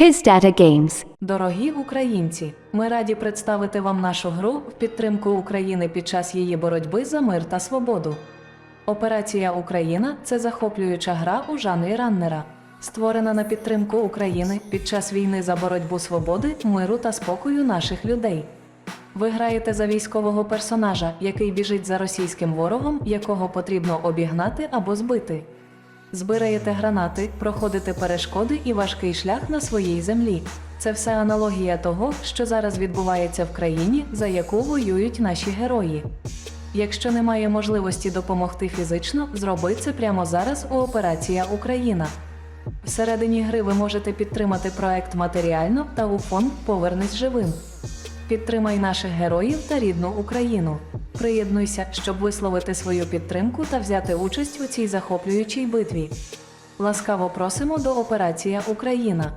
Pizdata Games. Дорогі українці, ми раді представити вам нашу гру в підтримку України під час її боротьби за мир та свободу. Операція Україна це захоплююча гра у жанрі раннера, створена на підтримку України під час війни за боротьбу свободи, миру та спокою наших людей. Ви граєте за військового персонажа, який біжить за російським ворогом, якого потрібно обігнати або збити. Збираєте гранати, проходите перешкоди і важкий шлях на своїй землі. Це все аналогія того, що зараз відбувається в країні, за яку воюють наші герої. Якщо немає можливості допомогти фізично, зроби це прямо зараз у Операція Україна. Всередині гри ви можете підтримати проект матеріально та у фонд Повернись живим. Підтримай наших героїв та рідну Україну. Приєднуйся, щоб висловити свою підтримку та взяти участь у цій захоплюючій битві. Ласкаво просимо до Операція Україна.